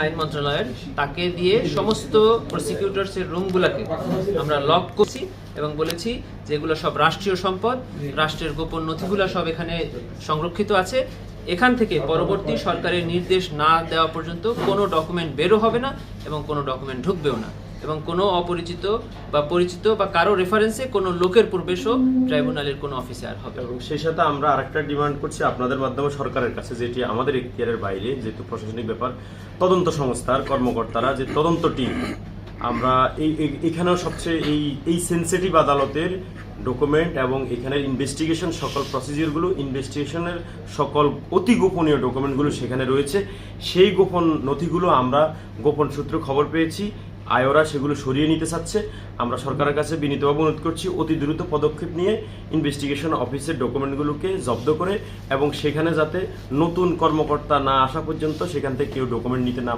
আইন মন্ত্রণালয়ের, তাকে দিয়ে সমস্ত প্রসিকিউটরসের রুমগুলোকে আমরা লক করছি এবং বলেছি যেগুলো সব রাষ্ট্রীয় সম্পদ, রাষ্ট্রের গোপন নথিগুলো সব এখানে সংরক্ষিত আছে। এখান থেকে পরবর্তী সরকারের নির্দেশ না দেওয়া পর্যন্ত কোনো ডকুমেন্ট বেরো হবে না এবং কোনো ডকুমেন্ট ঢুকবেও না। এবং কোনো অপরিচিত বা পরিচিত বা কারও রেফারেন্সে কোনো লোকের প্রবেশও ট্রাইব্যুনালের কোনো অফিসে আর হবে এবং সেই সাথে আমরা আরেকটা ডিমান্ড করছি আপনাদের মাধ্যমে সরকারের কাছে, যেটি আমাদের এখতিয়ারের বাইরে, যেহেতু প্রশাসনিক ব্যাপার, তদন্ত সংস্থার কর্মকর্তারা, যে তদন্ত টিম আমরা এই, এই- এখানেও সবচেয়ে এই এই সেন্সিটিভ আদালতের ডকুমেন্ট এবং এখানের ইনভেস্টিগেশন সকল প্রসিজিওরগুলো ইনভেস্টিগেশনের সকল অতি গোপনীয় ডকুমেন্টগুলো সেখানে রয়েছে। সেই গোপন নথিগুলো আমরা গোপন সূত্র খবর পেয়েছি। আয়োরা সেগুলো সরিয়ে নিতে চাচ্ছে। আমরা সরকারের কাছে বিনীতভাবে অনুরোধ করছি, অতি দ্রুত পদক্ষেপ নিয়ে ইনভেস্টিগেশন অফিসের ডকুমেন্টগুলোকে জব্দ করে এবং সেখানে যাতে নতুন কর্মকর্তা না আসা পর্যন্ত সেখান থেকে কেউ ডকুমেন্ট নিতে না